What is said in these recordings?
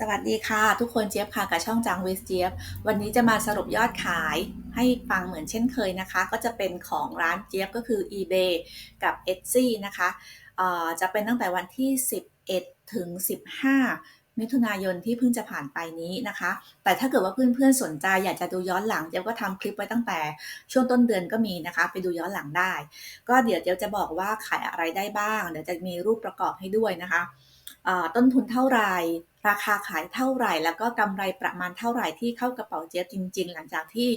สวัสดีค่ะ ทุกคนเจี๊ยบค่ะกับช่องจางวิสเจี๊ยบ วันนี้จะมาสรุปยอดขายให้ฟังเหมือนเช่นเคยนะคะ ก็จะเป็นของร้านเจี๊ยบก็คือ eBay กับ Etsy นะคะจะเป็นตั้งแต่วันที่ 11 ถึง 15 มิถุนายนที่เพิ่งจะผ่านไปนี้นะคะ แต่ถ้าเกิดว่าเพื่อนๆสนใจอยากจะดูย้อนหลัง เจี๊ยบก็ทำคลิปไว้ตั้งแต่ช่วงต้นเดือนก็มีนะคะ ไปดูย้อนหลังได้ ก็เดี๋ยวเจี๊ยบจะบอกว่าขายอะไรได้บ้าง เดี๋ยวจะมีรูปประกอบให้ด้วยนะคะต้นทุนเท่าไหร่ ราคาขายเท่าไหร่ แล้วก็กำไรประมาณเท่าไหร่ที่เข้ากระเป๋าเจี๊ยบจริง ๆ หลังจากที่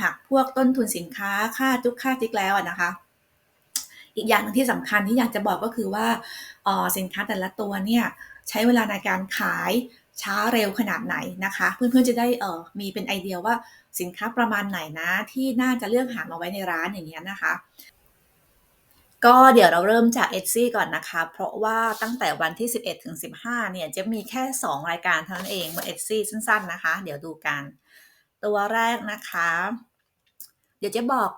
หักพวกต้นทุนสินค้าค่าจุกค่าจิกแล้วนะคะอีกอย่างนึงที่สำคัญที่อยากจะบอกก็คือว่าสินค้าแต่ละตัวเนี่ยใช้เวลาในการขายช้าเร็วขนาดไหนนะคะ เพื่อนๆจะได้เออมีเป็นไอเดียว่าสินค้าประมาณไหนนะที่น่าจะเลือกหามาไว้ในร้านอย่างเงี้ยนะคะ ก็เดี๋ยวเราเริ่มจากเอซี่ก่อนนะคะ เพราะว่าตั้งแต่วันที่ 11ถึง15 เนี่ยจะมีแค่ 2 รายการเท่านั้นเองบน Etsy สั้นๆนะคะ เดี๋ยวดูกัน ตัวแรกนะคะ เดี๋ยวจะบอก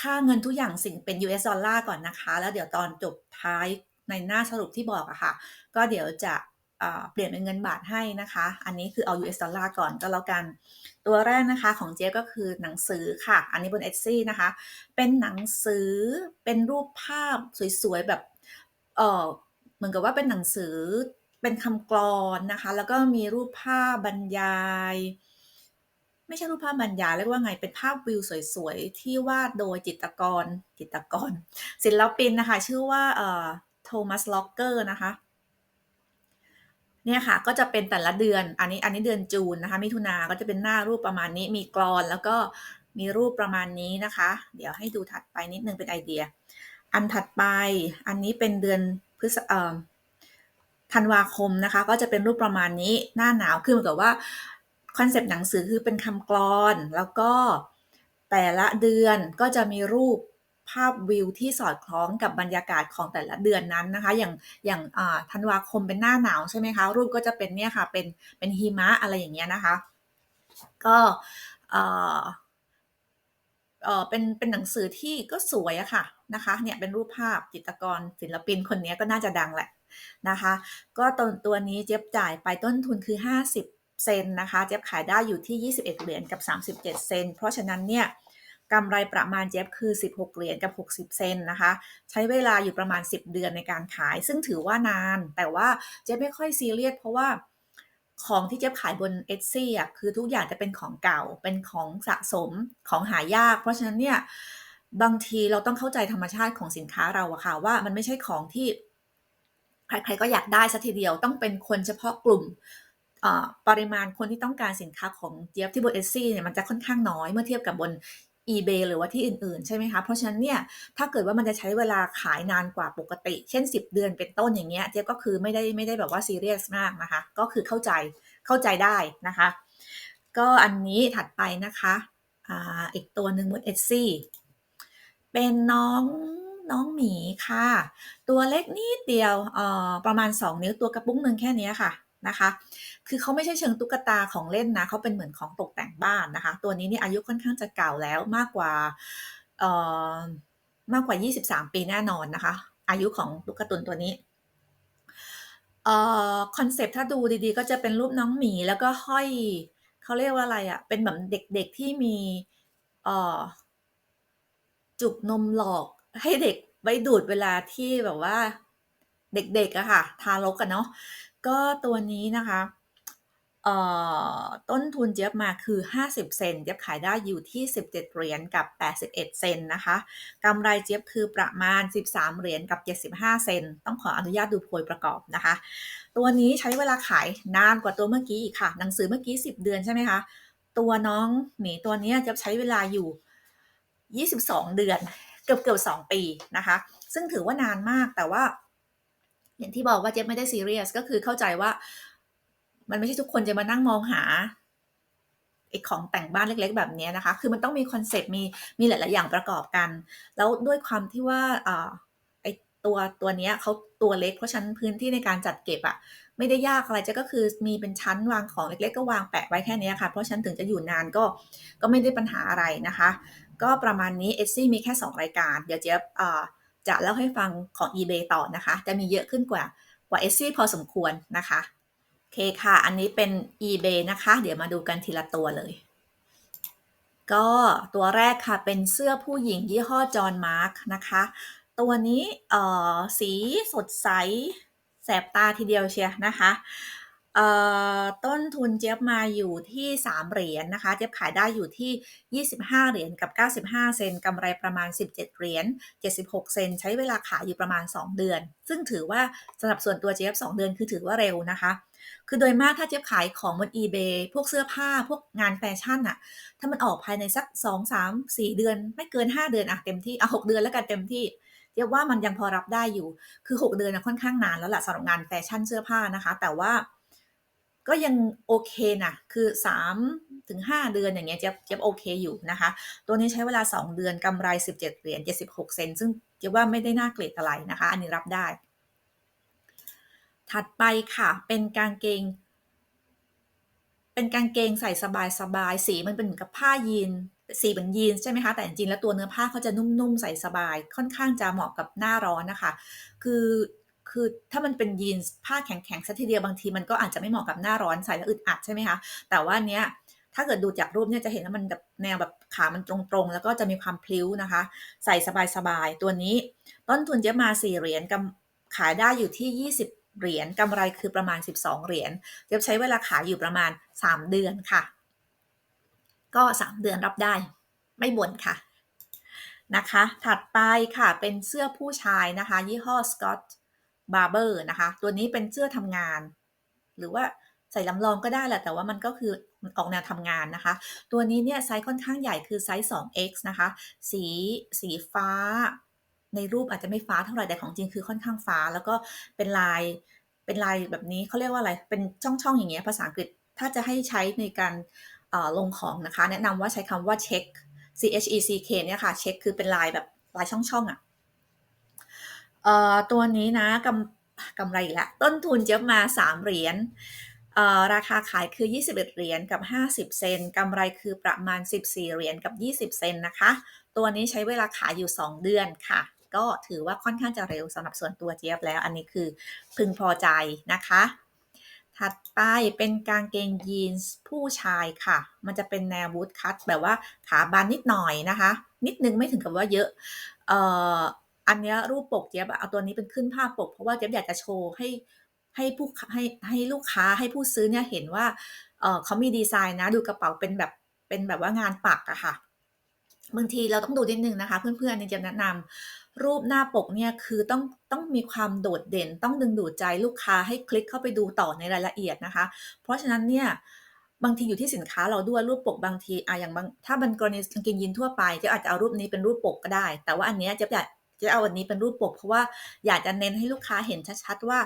ค่าเงินทุกอย่างสิ่งเป็น US ดอลลาร์ก่อนนะคะ แล้วเดี๋ยวตอนจบท้ายในหน้าสรุปที่บอกอะคะ่ะ ก็เดี๋ยวจะ เปลี่ยนเป็นเงินบาทให้นะคะ อันนี้คือเอา US ดอลลาร์ก่อนก็แล้วกัน ตัวแรกนะคะของเจ๊ก็คือหนังสือค่ะ อันนี้บน Etsy นะคะ เป็นหนังสือเป็นรูปภาพสวยๆแบบเออเหมือนกับว่าเป็นหนังสือเป็นคำกรอนนะคะ แล้วก็มีรูปภาพบรรยาย ไม่ใช่รูปภาพบรรยายเรียกว่าไงเป็นภาพวิวสวยๆ ที่วาดโดยจิตรกรจิตรกร ศิลปินนะคะ ชื่อว่าเอ่อโทมัสล็อกเกอร์นะคะ เนี่ยค่ะก็จะเป็นแต่ละเดือน อันนี้อันนี้เดือนจูนนะคะมิถุนาก็จะเป็นหน้ารูปประมาณนี้มีกรอนแล้วก็มีรูปประมาณนี้นะคะ เดี๋ยวให้ดูถัดไปนิดนึงเป็นไอเดีย อันถัดไปอันนี้เป็นเดือนพฤษเอ่อธันวาคมนะคะ ก็จะเป็นรูปประมาณนี้หน้าหนาวคือเหมือนกับว่าคอนเซปต์หนังสือคือเป็นคำกรอนแล้วก็แต่ละเดือนก็จะมีรูป ภาพวิวที่สอดคล้องกับบรรยากาศของแต่ละเดือนนั้นนะคะ อย่างอย่างธันวาคมเป็นหน้าหนาวใช่ไหมคะรูปก็จะเป็นเนี่ยค่ะเป็นเป็นหิมะอะไรอย่างเงี้ยนะคะ ก็เออเออเป็นเป็นหนังสือที่ก็สวยอะค่ะนะคะเนี่ยเป็นรูปภาพจิตรกรศิลปินคนนี้ก็น่าจะดังแหละนะคะ ก็ตัวตัวนี้เจ็บจ่ายไปต้นทุนคือ 50 เซนนะคะ เจ็บขายได้อยู่ที่ 21 เหรียญกับ 37 เซนเพราะฉะนั้นเนี่ย กำไรประมาณเจ็บคือ 16 เหรียญกับ 60 เซนนะคะ ใช้เวลาอยู่ประมาณ 10 เดือนในการขาย ซึ่งถือว่านาน แต่ว่าเจ๊ไม่ค่อยซีเรียสเพราะว่าของที่เจ๊ขายบน e t ซี่อะคือทุกอย่างจะเป็นของเก่าเป็นของสะสมของหายาก เพราะฉะนั้นเนี่ยบางทีเราต้องเข้าใจธรรมชาติของสินค้าเราอะค่ะ ว่ามันไม่ใช่ของที่ใครๆก็อยากได้สัทีเดียวต้องเป็นคนเฉพาะกลุ่มปริมาณคนที่ต้องการสินค้าของเจี๊ยบที่บนเอซี่เนี่ยมันจะค่อนข้างน้อยเมื่อเทียบกับบน eBay หรือว่าที่อื่นๆ ใช่ไหมคะ เพราะฉะนั้นเนี่ย ถ้าเกิดว่ามันจะใช้เวลาขายนานกว่าปกติ เช่น 10 เดือนเป็นต้นอย่างเงี้ย เจ๊ก็คือไม่ได้ไม่ได้แบบว่าซีเรียสมากนะคะ ก็คือเข้าใจเข้าใจได้นะคะ ก็อันนี้ถัดไปนะคะอ่าอีกตัวหนึ่งบน Etsy เป็นน้องน้องหมีค่ะ ตัวเล็กนิดเดียวเอ่อประมาณ 2 นิ้วตัวกระปุ้งหนึ่งแค่นี้ค่ะ นะคะ คือเขาไม่ใช่เชิงตุ๊กตาของเล่นนะเขาเป็นเหมือนของตกแต่งบ้านนะคะ ตัวนี้นี่อายุค่อนข้างจะเก่าแล้วมากกว่าเอ่อมากกว่า 23 ปีแน่นอนนะคะ อายุของตุ๊กตาตุนตัวนี้เอ่อคอนเซปต์ถ้าดูดีๆ ก็จะเป็นรูปน้องหมีแล้วก็ห้อยเขาเรียกว่าอะไรอะ่ะ เป็นแบบเด็กๆที่มีเอ่อจุกนมหลอกให้เด็กไว้ดูดเวลาที่แบบว่า เด็กๆอะค่ะ ทารกกันเนาะก็ตัวนี้นะคะเอ่อต้นทุนเจี๊ยบมาคือ 50 เซนเจี๊ยบขายได้อยู่ที่ 17 เหรียญกับ 81 เซนนะคะกำไรเจี๊ยบคือประมาณ 13 เหรียญกับ 75 เซนต้องขออนุญาตดูโพยประกอบนะคะ ตัวนี้ใช้เวลาขายนานกว่าตัวเมื่อกี้อีกค่ะ หนังสือเมื่อกี้ 10 เดือนใช่ไหมคะตัวน้องหมีตัวนี้จะใช้เวลาอยู่ 22 เดือน เกือบเกือบ2ปีนะคะ ซึ่งถือว่านานมากแต่ว่า อย่างที่บอกว่าเจ๊ไม่ได้ซีเรียสก็คือเข้าใจว่า มันไม่ใช่ทุกคนจะมานั่งมองหาไอ้ของแต่งบ้านเล็ก ๆ แบบนี้นะคะ คือมันต้องมีคอนเซ็ปต์มีมีหลาย ๆ อย่างประกอบกัน แล้วด้วยความที่ว่าไอ้ตัวตัวนี้เขาตัวเล็กเพราะฉันพื้นที่ในการจัดเก็บอะไม่ได้ยากอะไรจะก็คือมีเป็นชั้นวางของเล็ก ๆ ก็วางแปะไว้แค่นี้ค่ะ เพราะฉันถึงจะอยู่นานก็ก็ไม่ได้ปัญหาอะไรนะคะ ก็ประมาณนี้เอซี่มีแค่ 2 รายการ เดี๋ยวเจ๊ จะเล่าให้ฟังของ eBay ต่อนะคะ จะมีเยอะขึ้นกว่ากว่า Etsy พอสมควรนะคะเคค่ะ อันนี้เป็น eBay นะคะ เดี๋ยวมาดูกันทีละตัวเลย ก็ตัวแรกค่ะเป็นเสื้อผู้หญิงยี่ห้อจอห์นมาร์กนะคะ ตัวนี้เอ่อสีสดใสแสบตาทีเดียวเชียนะคะ เอ่อต้นทุนเจี๊ยบมาอยู่ที่ 3 เหรียญนนะคะ เจี๊ยบขายได้อยู่ที่ 25 เหรียญกับ 95 เซนกำไรประมาณ 17 เหรียญ 76 เซนใช้เวลาขายอยู่ประมาณ 2 เดือน ซึ่งถือว่าสำหรับส่วนตัวเจี๊ยบ 2 เดือนคือถือว่าเร็วนะคะ คือโดยมากถ้าเจี๊ยบขายของบน eBay พวกเสื้อผ้าพวกงานแฟชั่นอะถ้ามันออกภายในสัก 2 3 4 เดือน ไม่เกิน 5 เดือนอะเต็มที่อะ6เดือนแล้วกันเต็มที่เรียกว่ามันยังพอรับได้อยู่ คือ 6 เดือนนะค่อนข้างนานแล้วแหละสำหรับงานแฟชั่นเสื้อผ้านะคะ แต่ว่า ก็ยังโอเคนะคือ3ถึง5เดือนอย่างเงี้ยเจี๊ยบเจี๊ยบโอเคอยู่นะคะ ตัวนี้ใช้เวลา 2 เดือนกำไร 17 เหรียญ76 เซนซึ่งเจี๊ยบว่าไม่ได้น่าเกลียดอะไรนะคะ อันนี้รับได้ ถัดไปค่ะเป็นกางเกง เป็นกางเกงใส่สบายๆสีมันเป็นเหมือนกับผ้ายีนสีเหมือนยีนใช่ไหมคะ แต่จริงๆแล้วตัวเนื้อผ้าเขาจะนุ่มๆ ใส่สบาย ค่อนข้างจะเหมาะกับหน้าร้อนนะคะ คือ คือถ้ามันเป็นยีนส์ผ้าแข็งๆซะทีเดียวบางทีมันก็อาจจะไม่เหมาะกับหน้าร้อนใส่แล้วอึดอัดใช่ไหมคะ แต่ว่าเนี้ยถ้าเกิดดูจากรูปเนี่ยจะเห็นว่ามันแบบแนวแบบขามันตรงๆ แล้วก็จะมีความพลิ้วนะคะ ใส่สบายๆ ตัวนี้ ต้นทุนเยอะมา 4 เหรียญกำขายได้อยู่ที่ 20 เหรียญกำไรคือประมาณ 12 เหรียญเจะใช้เวลาขายอยู่ประมาณ 3 เดือนค่ะ ก็ 3 เดือนรับได้ ไม่บ่นค่ะนะคะ ถัดไปค่ะเป็นเสื้อผู้ชายนะคะ ยี่ห้อ Scott Barber นะคะ ตัวนี้เป็นเสื้อทำงาน หรือว่าใส่ลำลองก็ได้แหละ แต่ว่ามันก็คือออกแนวทำงานนะคะ ตัวนี้เนี่ยไซส์ค่อนข้างใหญ่คือไซส์ 2x นะคะ สีสีฟ้า ในรูปอาจจะไม่ฟ้าเท่าไหร่แต่ของจริงคือค่อนข้างฟ้า แล้วก็เป็นลายเป็นลายแบบนี้เขาเรียกว่าอะไร เป็นช่องๆอย่างเงี้ยภาษาอังกฤษถ้าจะให้ใช้ในการลงของนะคะ แนะนำว่าใช้คำว่าเช็ค C H E C K เนี่ยค่ะ เช็คคือเป็นลายแบบลายช่องๆอะ่ะ ตัวนี้นะกำกำไรล้วต้นทุนเยอะมา 3 เหรียญราคาขายคือ 21 เหรียญกับ 50 เซนกำไรคือประมาณ 14 เหรียญกับ 20 เซนนะคะ ตัวนี้ใช้เวลาขายอยู่ 2 เดือนค่ะ ก็ถือว่าค่อนข้างจะเร็วสำหรับส่วนตัวเจี๊ยบแล้ว อันนี้คือพึงพอใจนะคะ ถัดไปเป็นกางเกงยีนส์ผู้ชายค่ะ มันจะเป็นแนวบูทคัตแบบว่าขาบานนิดหน่อยนะคะ นิดนึงไม่ถึงกับว่าเยอะ เอ่อ อันนี้รูปปกเจี๊ยบเอาตัวนี้เป็นขึ้นภาพปก เพราะว่าเจี๊ยบอยากจะโชว์ให้ให้ผู้ให้ให้ลูกค้าให้ผู้ซื้อเนี่ยเห็นว่าเออเขามีดีไซน์นะ ดูกระเป๋าเป็นแบบเป็นแบบว่างานปักอะค่ะบางทีเราต้องดูนิดนึงนะคะ เพื่อนๆนี่จะแนะนำรูปหน้าปกเนี่ยคือต้องต้องมีความโดดเด่น ต้องดึงดูดใจลูกค้าให้คลิกเข้าไปดูต่อในรายละเอียดนะคะ เพราะฉะนั้นเนี่ยบางทีอยู่ที่สินค้าเราด้วยรูปปกบางทีอะอย่างบางถ้าเป็นกรณีกางเกงยีนทั่วไปจะอาจจะเอารูปนี้เป็นรูปปกก็ได้ แต่ว่าอันนี้จะอยาก จะเอาอันนี้เป็นรูปปก เพราะว่าอยากจะเน้นให้ลูกค้าเห็นชัดๆว่า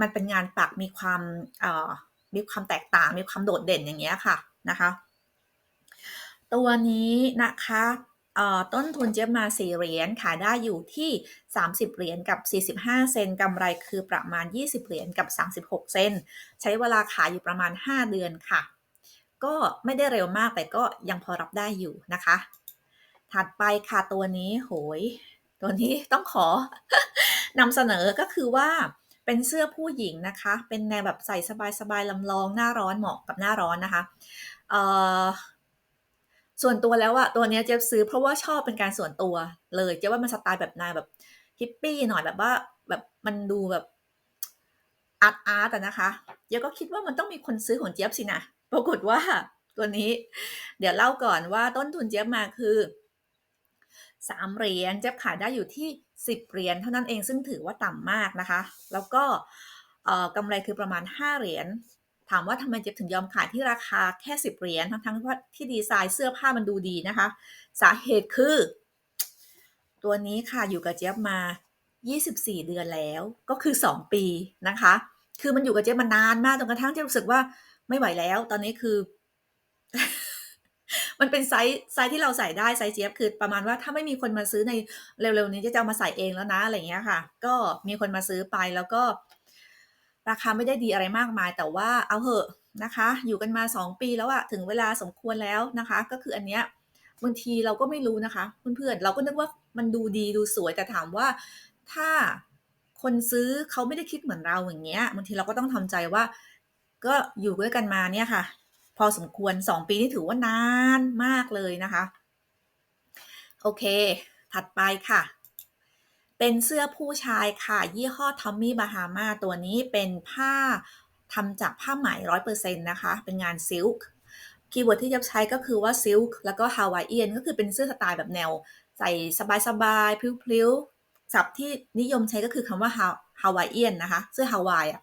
มันเป็นงานปักมีความมีความแตกต่าง มีความโดดเด่นอย่างเงี้ยค่ะนะคะ ตัวนี้นะคะต้นทุนเจ๊มา 4 เหรียญขายได้อยู่ที่ 30 เหรียญกับ 45 เซนกำไรคือประมาณ 20 เหรียญกับ 36 เซนใช้เวลาขายอยู่ประมาณ 5 เดือนค่ะ ก็ไม่ได้เร็วมากแต่ก็ยังพอรับได้อยู่นะคะ ถัดไปค่ะตัวนี้โหย ตัวนี้ต้องขอนำเสนอก็คือว่าเป็นเสื้อผู้หญิงนะคะ เป็นแนวแบบใส่สบายๆลำลองหน้าร้อนเหมาะกับหน้าร้อนนะคะส่วนตัวแล้วอะตัวนี้เจ๊ซื้อเพราะว่าชอบเป็นการส่วนตัวเลยเจ๊ว่ามันสไตล์แบบนายแบบฮิปปี้หน่อยแบบว่าแบบมันดูแบบอาร์ตอาร์ตนะคะเจ๊ก็คิดว่ามันต้องมีคนซื้อของเจี๊ยบสินะปรากฏว่าตัวนี้ เดี๋ยวเล่าก่อนว่าต้นทุนเจี๊ยบมาคือ สามเหรียญเจ๊บขายได้อยู่ที่สิบเหรียญเท่านั้นเองซึ่งถือว่าต่ำมากนะคะ แล้วก็กำไรคือประมาณห้าเหรียญถามว่าทำไมเจ๊บถึงยอมขายที่ราคาแค่สิบเหรียญทั้งๆว่าที่ดีไซน์เสื้อผ้ามันดูดีนะคะ สาเหตุคือ ตัวนี้ค่ะอยู่กับเจ๊บมา 24 เดือนแล้วก็คือ 2 ปีนะคะ คือมันอยู่กับเจ๊บมานานมากจนกระทั่งเจ๊รู้สึกว่าไม่ไหวแล้ว ตอนนี้คือ มันเป็นไซส์ไซส์ที่เราใส่ได้ไซส์เจี๊ยบคือประมาณว่าถ้าไม่มีคนมาซื้อในเร็วๆนี้จะเอามาใส่เองแล้วนะอะไรเงี้ยค่ะ ก็มีคนมาซื้อไปแล้วก็ ราคาไม่ได้ดีอะไรมากมาย แต่ว่าเอาเหอะนะคะ อยู่กันมา 2 ปีแล้วอะถึงเวลาสมควรแล้วนะคะ ก็คืออันเนี้ยบางทีเราก็ไม่รู้นะคะเพื่อนๆเราก็นึกว่ามันดูดีดูสวยแต่ถามว่าถ้าคนซื้อเขาไม่ได้คิดเหมือนเราอย่างเงี้ยบางทีเราก็ต้องทำใจว่า ก็อยู่ด้วยกันมาเนี่ยค่ะ พอสมควร 2 ปีนี่ถือว่านานมากเลยนะคะ โอเค ถัดไปค่ะ เป็นเสื้อผู้ชายค่ะ ยี่ห้อ Tommy Bahama ตัวนี้เป็นผ้าทำจากผ้าไหม100%นะคะ เป็นงานซิลค์คีย์เวิร์ดที่จะใช้ก็คือว่าซิลค์แล้วก็ฮาวายเอียนก็คือเป็นเสื้อสไตล์แบบแนว ใส่สบายๆพลิ้วๆศัพท์ที่นิยมใช้ก็คือคำว่าฮาวายเอียนนะคะ เสื้อฮาวายอะ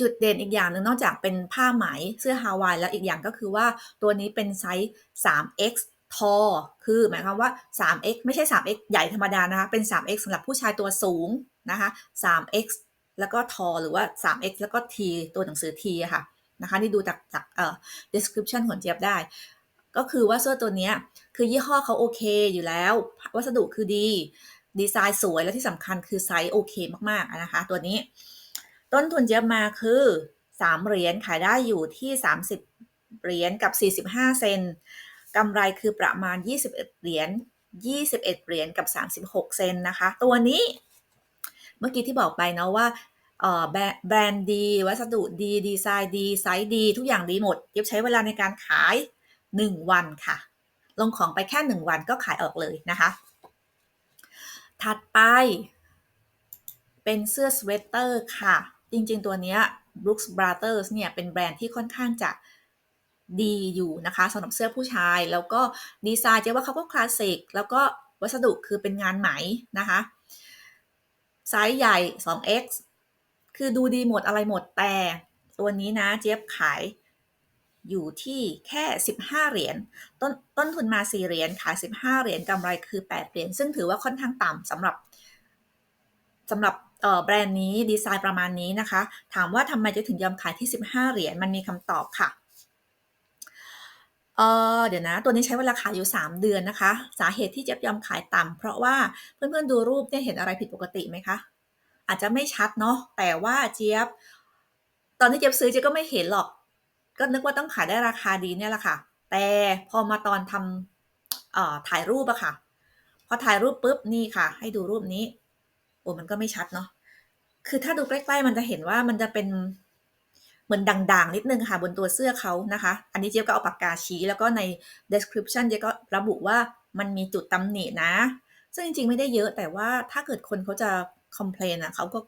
จุดเด่นอีกอย่างหนึ่งนอกจากเป็นผ้าไหมเสื้อฮาวายแล้วอีกอย่างก็คือว่าตัวนี้เป็นไซส์ 3x ทอ คือหมายความว่า 3x ไม่ใช่ 3x ใหญ่ธรรมดานะคะ เป็น 3x สำหรับผู้ชายตัวสูงนะคะ 3x แล้วก็ทอหรือว่า 3x แล้วก็ t ตัวหนังสือ t ค่ะนะคะนี่ดูจากจากเอ่อ description ของเจี๊ยบได้ ก็คือว่าเสื้อตัวนี้คือยี่ห้อเขาโอเคอยู่แล้ว วัสดุคือดี ดีไซน์สวยและที่สำคัญคือไซส์โอเคมากๆนะคะ ตัวนี้ ต้นทุนเจี๊ยบมาคือ 3 เหรียญขายได้อยู่ที่ 30 เหรียญกับ 45 เซนกำไรคือประมาณ 21 เหรียญ21 เหรียญกับ 36 เซนนะคะ ตัวนี้เมื่อกี้ที่บอกไปเนาะว่าแบรนด์ดี วัสดุดี ดีไซน์ดี ไซส์ดี ทุกอย่างดีหมดเย็บใช้เวลาในการขาย 1 วันค่ะ ลงของไปแค่ 1 วันก็ขายออกเลยนะคะ ถัดไป เป็นเสื้อสเวตเตอร์ค่ะ จริงๆ ตัวนี้ Brooks Brothers เนี่ยเป็นแบรนด์ที่ค่อนข้างจะดีอยู่นะคะสำหรับเสื้อผู้ชาย แล้วก็ดีไซน์เจ๊ว่าเขาก็คลาสสิกแล้วก็วัสดุคือเป็นงานไหมนะคะ ไซส์ใหญ่ 2x คือดูดีหมดอะไรหมดแต่ตัวนี้นะเจี๊ยบขายอยู่ที่แค่ 15 เหรียญต้นต้นทุนมา 4 เหรียญขาย 15 เหรียญกำไรคือ 8 เหรียญซึ่งถือว่าค่อนข้างต่ำสำหรับสำหรับ แบรนด์นี้ดีไซน์ประมาณนี้นะคะ ถามว่าทำไมจะถึงยอมขายที่ 15 เหรียญมันมีคำตอบค่ะเออเดี๋ยวนะ ตัวนี้ใช้เวลาขายอยู่ 3 เดือนนะคะ สาเหตุที่เจี๊ยบยอมขายต่ำเพราะว่าเพื่อนๆดูรูปเนี่ยเห็นอะไรผิดปกติไหมคะ อาจจะไม่ชัดเนาะแต่ว่าเจี๊ยบ ตอนที่เจี๊ยบซื้อเจี๊ยบก็ไม่เห็นหรอก ก็นึกว่าต้องขายได้ราคาดีเนี่ยแหละค่ะ แต่พอมาตอนทำถ่ายรูปอะค่ะ พอถ่ายรูปปุ๊บนี่ค่ะ ให้ดูรูปนี้ โอ้มันก็ไม่ชัดเนาะคือถ้าดูใกล้ๆมันจะเห็นว่ามันจะเป็นเหมือนด่างๆ นิดนึงค่ะบนตัวเสื้อเขานะคะ อันนี้เจี๊ยบก็เอาปากกาชี้ แล้วก็ใน description เจี๊ยบก็ระบุว่ามันมีจุดตำหนินะ ซึ่งจริงๆไม่ได้เยอะแต่ว่าถ้าเกิดคนเขาจะคอมเพลนอะเขาก็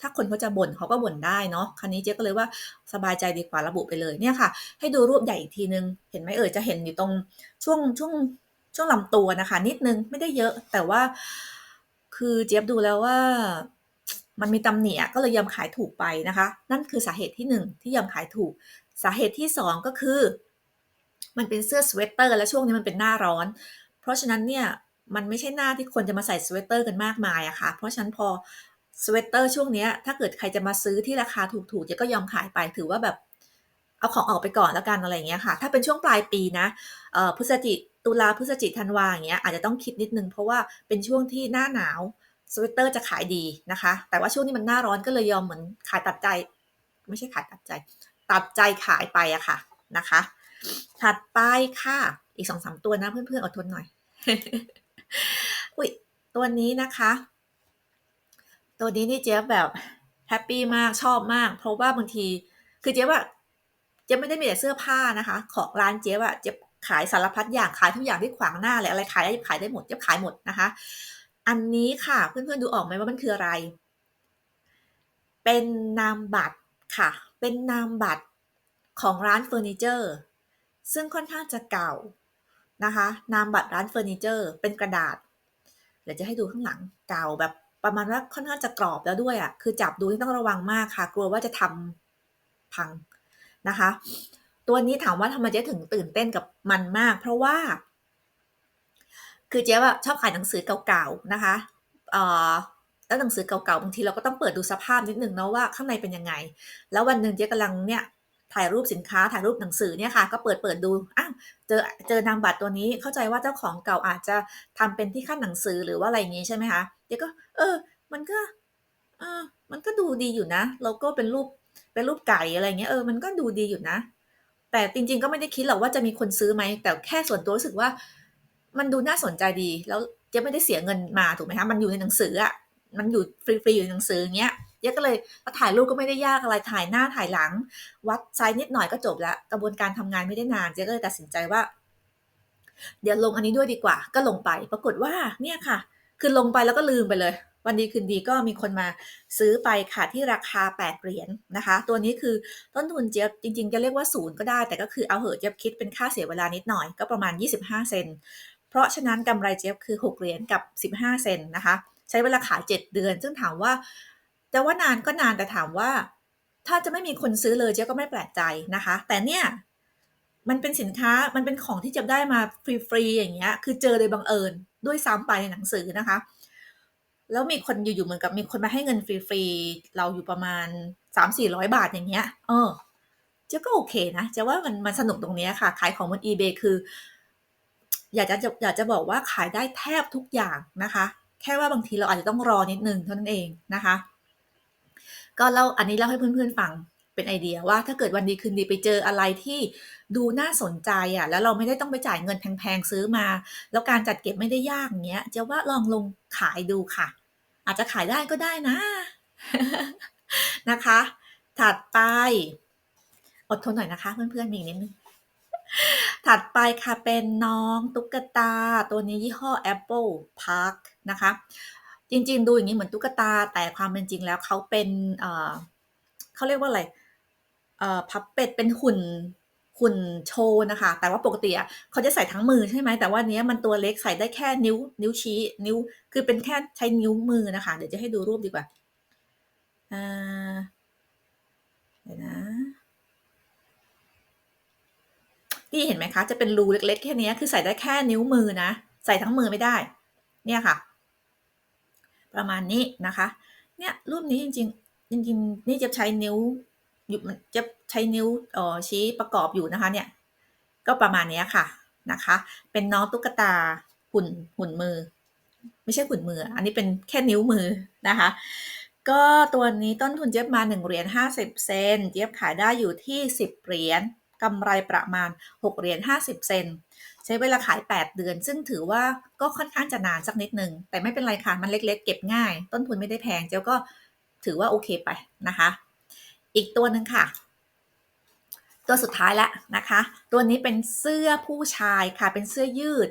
ถ้าคนเขาจะบ่นเขาก็บ่นได้เนาะคันนี้เจ๊ก็เลยว่าสบายใจดีกว่าระบุไปเลยเนี่ยค่ะ ให้ดูรูปใหญ่อีกทีนึง เห็นไหมเอ่ยจะเห็นอยู่ตรงช่วงช่วงช่วงลำตัวนะคะ นิดนึงไม่ได้เยอะแต่ว่า คือเจี๊ยบดูแล้วว่า มันมีตำหนิก็เลยยอมขายถูกไปนะคะ นั่นคือสาเหตุที่หนึ่งที่ยอมขายถูก สาเหตุที่สองก็คือ มันเป็นเสื้อสเวตเตอร์และช่วงนี้มันเป็นหน้าร้อน เพราะฉะนั้นเนี่ยมันไม่ใช่หน้าที่คนจะมาใส่สเวตเตอร์กันมากมายอะค่ะ เพราะฉะนั้นพอสเวตเตอร์ช่วงนี้ถ้าเกิดใครจะมาซื้อที่ราคาถูกๆจะก็ยอมขายไปถือว่าแบบเอาของออกไปก่อนแล้วกันอะไรเงี้ยค่ะ ถ้าเป็นช่วงปลายปีนะพฤศจิ ตุลาพฤศจิธันวาอย่างเงี้ยอาจจะต้องคิดนิดนึงเพราะว่าเป็นช่วงที่หน้าหนาวสเวตเตอร์จะขายดีนะคะ แต่ว่าช่วงนี้มันหน้าร้อนก็เลยยอมเหมือนขายตัดใจ ไม่ใช่ขายตัดใจ ตัดใจขายไปอะค่ะนะคะ ถัดไปค่ะ อีกสองสามตัวนะเพื่อนๆอดทนหน่อย อุ้ยตัวนี้นะคะ ตัวนี้นี่เจ๊แบบแฮปปี้มากชอบมาก เพราะว่าบางที คือเจ๊ว่าเจ๊ไม่ได้มีแต่เสื้อผ้านะคะ ของร้านเจ๊ว่าเจ๊ ขายสารพัดอย่างขายทุกอย่างที่ขวางหน้าเลยอะไรขายได้ขายได้หมดเจ๊ขายหมดนะคะ อันนี้ค่ะเพื่อนๆดูออกไหมว่ามันคืออะไร เป็นนามบัตรค่ะ เป็นนามบัตรของร้านเฟอร์นิเจอร์ ซึ่งค่อนข้างจะเก่านะคะ นามบัตรร้านเฟอร์นิเจอร์เป็นกระดาษ เดี๋ยวจะให้ดูข้างหลังเก่าแบบประมาณว่าค่อนข้างจะกรอบแล้วด้วยอะ่ะ คือจับดูที่ต้องระวังมากค่ะ กลัวว่าจะทำพังนะคะ ตัวนี้ถามว่าทำไมเจ๊ถึงตื่นเต้นกับมันมาก เพราะว่า คือเจ๊ว่าชอบขายหนังสือเก่าๆนะคะเอ่อแล้วหนังสือเก่าๆบางทีเราก็ต้องเปิดดูสภาพนิดนึงเนาะว่าข้างในเป็นยังไง แล้ววันหนึ่งเจ๊กำลังเนี่ยถ่ายรูปสินค้าถ่ายรูปหนังสือเนี่ยค่ะ ก็เปิดเปิดดูอ้าวเจอเจอนามบัตรตัวนี้เข้าใจว่าเจ้าของเก่าอาจจะทำเป็นที่ขั้นหนังสือหรือว่าอะไรอย่างงี้ใช่ไหมคะเดี๋ยวก็ เออ มันก็เออมันก็ดูดีอยู่นะโลโก้เป็นรูปเป็นรูปไก่อะไรเงี้ยเออมันก็ดูดีอยู่นะ แต่จริง ๆ ก็ไม่ได้คิดหรอกว่าจะมีคนซื้อไหม แต่แค่ส่วนตัวรู้สึกว่า มันดูน่าสนใจดี แล้วเจะไม่ได้เสียเงินมาถูกไหมคะ มันอยู่ในหนังสืออะมันอยู่ฟรีๆอยู่ในหนังสือเงี้ยเจ๊ก็เลยถ่ายรูปก็ไม่ได้ยากอะไร ถ่ายหน้าถ่ายหลัง วัดไซส์นิดหน่อยก็จบแล้วกระบวนการทำงานไม่ได้นาน เจ๊ก็เลยตัดสินใจว่า เดี๋ยวลงอันนี้ด้วยดีกว่า ก็ลงไป ปรากฏว่า เนี่ยค่ะ คือลงไปแล้วก็ลืมไปเลยวันดีคืนดีก็มีคนมาซื้อไปค่ะที่ราคา 8 เหรียญนนะคะ ตัวนี้คือต้นทุนเจี๊ยบจริง ๆ จะเรียกว่าศูนย์ก็ได้ แต่ก็คือเอาเหอะเจี๊ยบคิดเป็นค่าเสียเวลานิดหน่อยก็ประมาณ 25 เซน เพราะฉะนั้นกำไรเจี๊ยบคือ 6 เหรียญกับ 15 เซนนะคะ ใช้เวลาขาย 7 เดือน ซึ่งถามว่าแต่ว่านานก็นานแต่ถามว่า ถ้าจะไม่มีคนซื้อเลยเจ๊ก็ไม่แปลกใจนะคะ แต่เนี่ยมันเป็นสินค้ามันเป็นของที่จะได้มาฟรีๆอย่างเงี้ยคือเจอโดยบังเอิญด้วยซ้ำไปในหนังสือนะคะ แล้วมีคนอยู่ๆเหมือนกับมีคนมาให้เงินฟรีๆเราอยู่ประมาณสามสี่ร้อยบาทอย่างเงี้ย เออเจ๊ก็โอเคนะเจ๊ว่ามันมันสนุกตรงนี้ค่ะ ขายของบน eBay คือ อยากจะอยากจะบอกว่าขายได้แทบทุกอย่างนะคะ แค่ว่าบางทีเราอาจจะต้องรอนิดนึงเท่านั้นเองนะคะ ก็เล่าอันนี้เล่าให้เพื่อนๆฟังเป็นไอเดียว่าถ้าเกิดวันดีคืนดีไปเจออะไรที่ดูน่าสนใจอะ แล้วเราไม่ได้ต้องไปจ่ายเงินแพงๆซื้อมา แล้วการจัดเก็บไม่ได้ยากเงี้ยจะว่าลองลงขายดูค่ะ อาจจะขายได้ก็ได้นะ นะคะ ถัดไป อดทนหน่อยนะคะ เพื่อนๆมีนิดนึงถัดไปค่ะเป็นน้องตุ๊กตาตัวนี้ยี่ห้อ Apple Park นะคะ จริงๆ ดูอย่างนี้เหมือนตุ๊กตาแต่ความเป็นจริงแล้วเขาเป็น เเขาเรียกว่าอะไรพับเป็ดเป็นหุ่น หุ่นโชว์นะคะ แต่ว่าปกติอะเขาจะใส่ทั้งมือใช่ไหมแต่ว่านี้มันตัวเล็กใส่ได้แค่นิ้ว นิ้วชี้ นิ้ว คือเป็นแค่ใช้นิ้วมือนะคะ เดี๋ยวจะให้ดูรูปดีกว่าอ่าเดี๋ยวนะนี่เห็นไหมคะ จะเป็นรูเล็กๆแค่นี้คือใส่ได้แค่นิ้วมือนะ ใส่ทั้งมือไม่ได้ เนี่ยค่ะ ประมาณนี้นะคะ เนี่ยรูปนี้จริงๆจริงๆนี่จะใช้นิ้ว อยู่มันจะใช้นิ้วออชี้ประกอบอยู่นะคะเนี่ยก็ประมาณนี้ค่ะนะคะ เป็นน้องตุ๊กตาหุ่นหุ่นมือ ไม่ใช่หุ่นมือ อันนี้เป็นแค่นิ้วมือนะคะ ก็ตัวนี้ต้นทุนเจี๊ยบมา1เหรียญ50 เซนเจี๊ยบขายได้อยู่ที่ 10เหรียญกำไรประมาณ6เหรียญ50 เซนใช้เวลาขาย 8 เดือน ซึ่งถือว่าก็ค่อนข้างจะนานสักนิดนึง แต่ไม่เป็นไรค่ะ มันเล็กๆ เก็บง่าย ต้นทุนไม่ได้แพง เจ้าก็ถือว่าโอเคไปนะคะ อีกตัวหนึ่งค่ะ ตัวสุดท้ายแล้วนะคะ ตัวนี้เป็นเสื้อผู้ชายค่ะ เป็นเสื้อยืด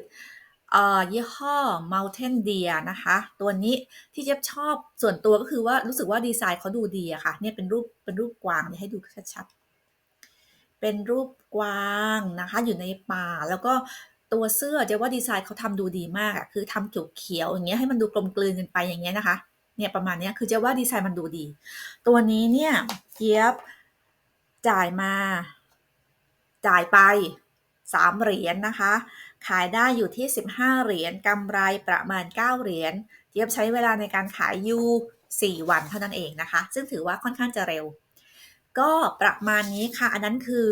ยี่ห้อ Mountain Deer นะคะ ตัวนี้ที่เจ๊บชอบส่วนตัวก็คือว่ารู้สึกว่าดีไซน์เขาดูดีอะค่ะ เนี่ยเป็นรูปเป็นรูปกวางเดี๋ยวให้ดูชัดๆ เป็นรูปกวางนะคะ อยู่ในป่าแล้วก็ตัวเสื้อเจ๊ว่าดีไซน์เขาทำดูดีมากอะคือทำเขียวๆอย่างเงี้ยให้มันดูกลมกลืนกันไปอย่างเงี้ยนะคะ เนี่ยประมาณนี้คือจะว่าดีไซน์มันดูดี ตัวนี้เนี่ยเจี๊ยบจ่ายมา จ่ายไป3เหรียญนนะคะ ขายได้อยู่ที่ 15 เหรียญกำไรประมาณ 9 เหรียญเจี๊ยบใช้เวลาในการขายอยู่ 4 วันเท่านั้นเองนะคะ ซึ่งถือว่าค่อนข้างจะเร็ว ก็ประมาณนี้ค่ะ อันนั้นคือ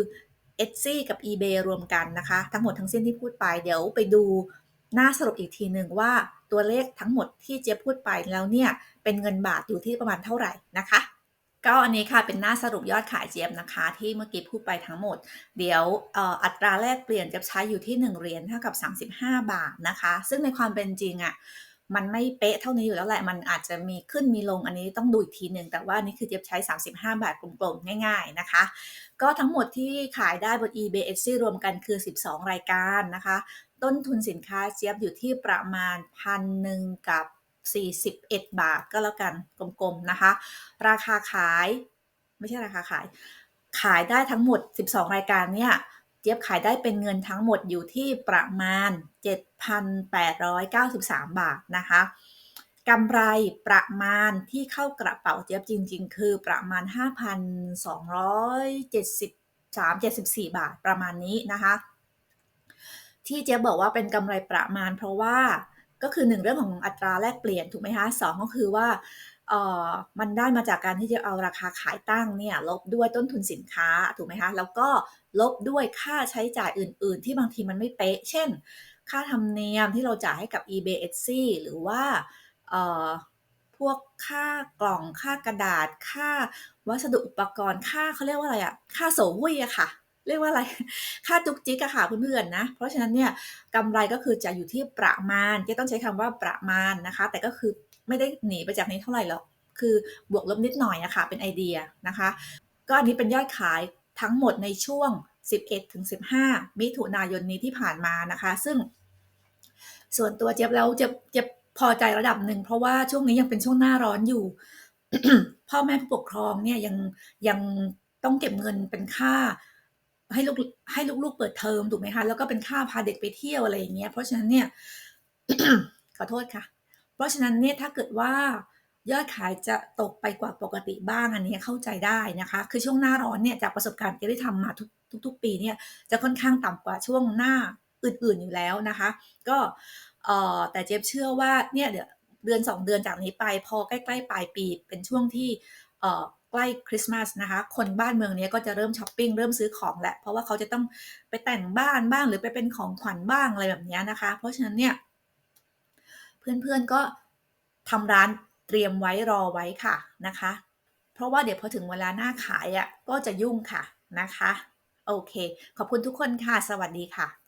Etsy กับ eBay รวมกันนะคะ ทั้งหมดทั้งสิ้นที่พูดไปเดี๋ยวไปดูหน้าสรุปอีกทีหนึ่งว่าตัวเลขทั้งหมดที่เจี๊ยบพูดไปแล้วเนี่ย เป็นเงินบาทอยู่ที่ประมาณเท่าไหร่นะคะก็อันนี้ค่ะเป็นหน้าสรุปยอดขายเจี๊ยบนะคะ ที่เมื่อกี้พูดไปทั้งหมด เดี๋ยวอัตราแลกเปลี่ยนจะใช้อยู่ที่ 1เหรียญเท่ากับ 35 บาทนะคะ ซึ่งในความเป็นจริงอะ่ะมันไม่เป๊ะเท่านี้อยู่แล้วแหละ มันอาจจะมีขึ้นมีลงอันนี้ต้องดูอีกทีหนึ่งแต่ว่านี่คือเจี๊ยบใช้ 35 บาทกลมๆ ง่ายๆนะคะ ก็ทั้งหมดที่ขายได้บน eBay Etsy รวมกันคือ 12 รายการนะคะ ต้นทุนสินค้าเจี๊ยบอยู่ที่ประมาณพันหนึ่งกับ 41 บาทก็แล้วกันกลมๆนะคะ ราคาขายไม่ใช่ราคาขาย ขายได้ทั้งหมด 12 รายการเนี่ยเจี๊ยบขายได้เป็นเงินทั้งหมดอยู่ที่ประมาณ 7,893 บาทนะคะกำไรประมาณที่เข้ากระเป๋าเจี๊ยบจริง ๆ คือประมาณ 5,273-74 บาทประมาณนี้นะคะ ที่เจี๊ยบบอกว่าเป็นกำไรประมาณเพราะว่า ก็คือหนึ่งเรื่องของอัตราแลกเปลี่ยนถูกไหมคะสองก็คือว่าเออมันได้มาจากการที่จะเอาราคาขายตั้งเนี่ยลบด้วยต้นทุนสินค้าถูกไหมคะแล้วก็ลบด้วยค่าใช้จ่ายอื่น ๆ ที่บางทีมันไม่เป๊ะ เช่น ค่าธรรมเนียมที่เราจ่ายให้กับ eBay Etsy หรือว่าพวกค่ากล่องค่ากระดาษ ค่าวัสดุอุปกรณ์ค่าเขาเรียกว่าอะไรอะค่าโสวุ้ยอะค่ะ เรียกว่าอะไร ค่าจุกจิกอะค่ะเพื่อนๆนะ เพราะฉะนั้นเนี่ยกำไรก็คือจะอยู่ที่ประมาณจะต้องใช้คำว่าประมาณนะคะ แต่ก็คือไม่ได้หนีไปจากนี้เท่าไหร่หรอก คือบวกลบนิดหน่อยอะค่ะ เป็นไอเดียนะคะ ก็อันนี้เป็นยอดขายทั้งหมดในช่วง 11-15 มิถุนายนนี้ที่ผ่านมานะคะ ซึ่ง ส่วนตัวเจี๊ยบแล้วเจี๊ยบเจี๊ยบพอใจระดับหนึ่ง เพราะว่าช่วงนี้ยังเป็นช่วงหน้าร้อนอยู่ พ่อแม่ผู้ปกครองเนี่ยยังยังต้องเก็บเงินเป็นค่า ให้ลูกให้ลูกๆเปิดเทอมถูกไหมคะแล้วก็เป็นค่าพาเด็กไปเที่ยวอะไรอย่างเงี้ยเพราะฉะนั้นเนี่ยขอโทษค่ะ เพราะฉะนั้นเนี่ยถ้าเกิดว่ายอดขายจะตกไปกว่าปกติบ้างอันนี้เข้าใจได้นะคะ คือช่วงหน้าร้อนเนี่ยจากประสบการณ์ที่ได้ทำมาทุกทุกปีเนี่ยจะค่อนข้างต่ำกว่าช่วงหน้าอื่นๆอยู่แล้วนะคะ ก็เอ่อแต่เจี๊เชื่อว่าเนี่ยเดี๋ยวเดือน 2 เดือนจากนี้ไปพอใกล้ๆปลายปีเป็นช่วงที่เอ่อ ล้คริสต์มาสนะคะ คนบ้านเมืองเนี้ยก็จะเริ่มช้อปปิ้งเริ่มซื้อของแหละเพราะว่าเขาจะต้องไปแต่งบ้านบ้างหรือไปเป็นของขวัญบ้างอะไรแบบนี้นะคะ เพราะฉะนั้นเนี่ยเพื่อนๆก็ทำร้านเตรียมไว้รอไว้ค่ะนะคะ เพราะว่าเดี๋ยวพอถึงเวลาหน้าขายอะ่ะก็จะยุ่งค่ะนะคะ โอเค ขอบคุณทุกคนค่ะ สวัสดีค่ะ